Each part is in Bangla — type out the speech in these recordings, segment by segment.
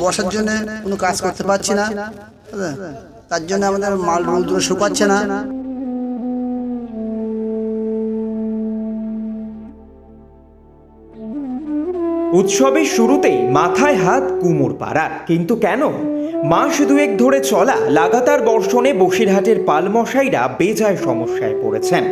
বসার জন্য কোনো কাজ করতে পারছি না। তার জন্য আমাদের মাল রৌদ্র শুকাচ্ছে না। উৎসবের শুরুতেই মাথায় হাত কুমোর পাড়ার। কিন্তু কেন? মাস দুয়েক ধরে চলা লাগাতার বর্ষণে বসিরহাটের পালমশাইরা বেজায় সমস্যায় পড়েছেন।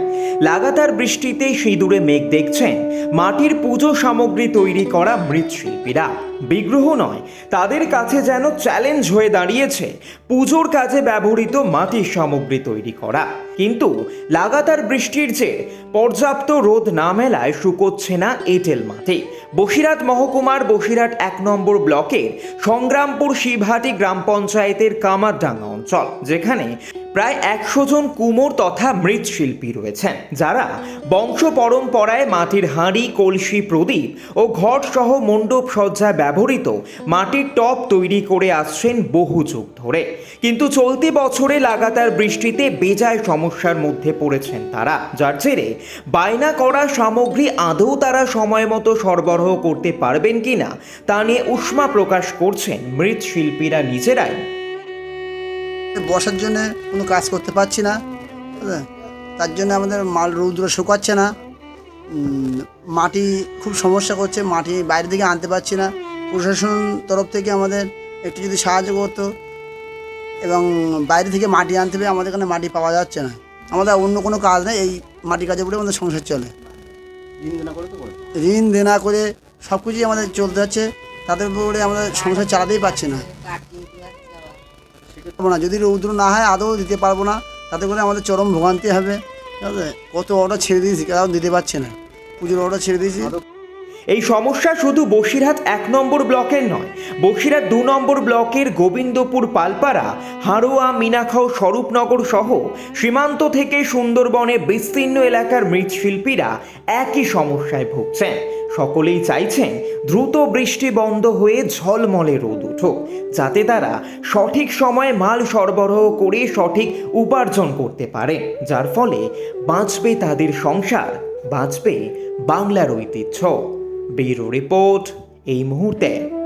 লাগাতার বৃষ্টিতে সিঁদুরে মেঘ দেখছেন। মাটির পুজো সামগ্রী তৈরি করা মৃৎশিল্পীরা। বিগ্রহ নয়, তাদের কাছে যেন চ্যালেঞ্জ হয়ে দাঁড়িয়েছে, পুজোর কাজে ব্যবহৃত মাটির সামগ্রী তৈরি করা। কিন্তু লাগাতার বৃষ্টির যে পর্যাপ্ত রোদ না মেলায় শুকোচ্ছে না এঁটেল মাটি। বসিরহাট মহকুমার বসিরহাট এক নম্বর ব্লকের সংগ্রামপুর শিবহাটি গ্রাম পঞ্চায়েতের কামারডাঙ্গা অঞ্চল, যেখানে প্রায় একশো জন কুমোর তথা মৃৎশিল্পী রয়েছেন, যারা বংশ পরম্পরায় মাটির হাঁড়ি, কলসি, প্রদীপ ও ঘট সহ মণ্ডপ সজ্জায় ব্যবহৃত মাটির টপ তৈরি করে আসছেন বহু যুগ ধরে। কিন্তু চলতি বছরে লাগাতার বৃষ্টিতে বেজায় সমস্যার মধ্যে পড়েছেন তারা, যার জেরে বায়না করা সামগ্রী আদৌ তারা সময় মতো সরবরাহ করতে পারবেন কিনা তা নিয়ে উষ্মা প্রকাশ করছেন মৃৎশিল্পীরা নিজেরাই। বসার জন্য কোনো কাজ করতে পারছি না তার জন্য আমাদের মাল রৌদ্র শুকাচ্ছে না। মাটি খুব সমস্যা করছে মাটি বাইরে থেকে আনতে পারছি না। প্রশাসন তরফ থেকে আমাদের একটু যদি সাহায্য করতো এবং বাইরে থেকে মাটি আনতে হবে আমাদের এখানে মাটি পাওয়া যাচ্ছে না। আমাদের অন্য কোনো কাজ নেই এই মাটি কাজে উপরে আমাদের সংসার চলে। ঋণ দেনা করে সব কিছুই আমাদের চলতে যাচ্ছে তাদের উপরে আমাদের সংসার চালাতেই পারছি না। পারব না। যদি রৌদ্র না হয়, আদৌ দিতে পারব না। তাতে করে আমাদের চরম ভোগান্তি হবে। ঠিক আছে? কত অর্ডার ছেড়ে দিয়েছি তাও দিতে পারছে না। পুজোর অর্ডার ছেড়ে দিয়েছি। এই সমস্যা শুধু বসিরহাট এক নম্বর ব্লকের নয়, বসিরহাট দু নম্বর ব্লকের গোবিন্দপুর, পালপাড়া, হাড়োয়া, মিনাখাও, স্বরূপনগর সহ সীমান্ত থেকে সুন্দরবনে বিস্তীর্ণ এলাকার মৃৎশিল্পীরা একই সমস্যায় ভুগছেন। সকলেই চাইছেন দ্রুত বৃষ্টি বন্ধ হয়ে ঝলমলে রোদ উঠুক, যাতে তারা সঠিক সময়ে মাল সরবরাহ করে সঠিক উপার্জন করতে পারে যার ফলে বাঁচবে তাদের সংসার, বাঁচবে বাংলার ঐতিহ্য। ব্যুরো রিপোর্ট এই মুহূর্তে।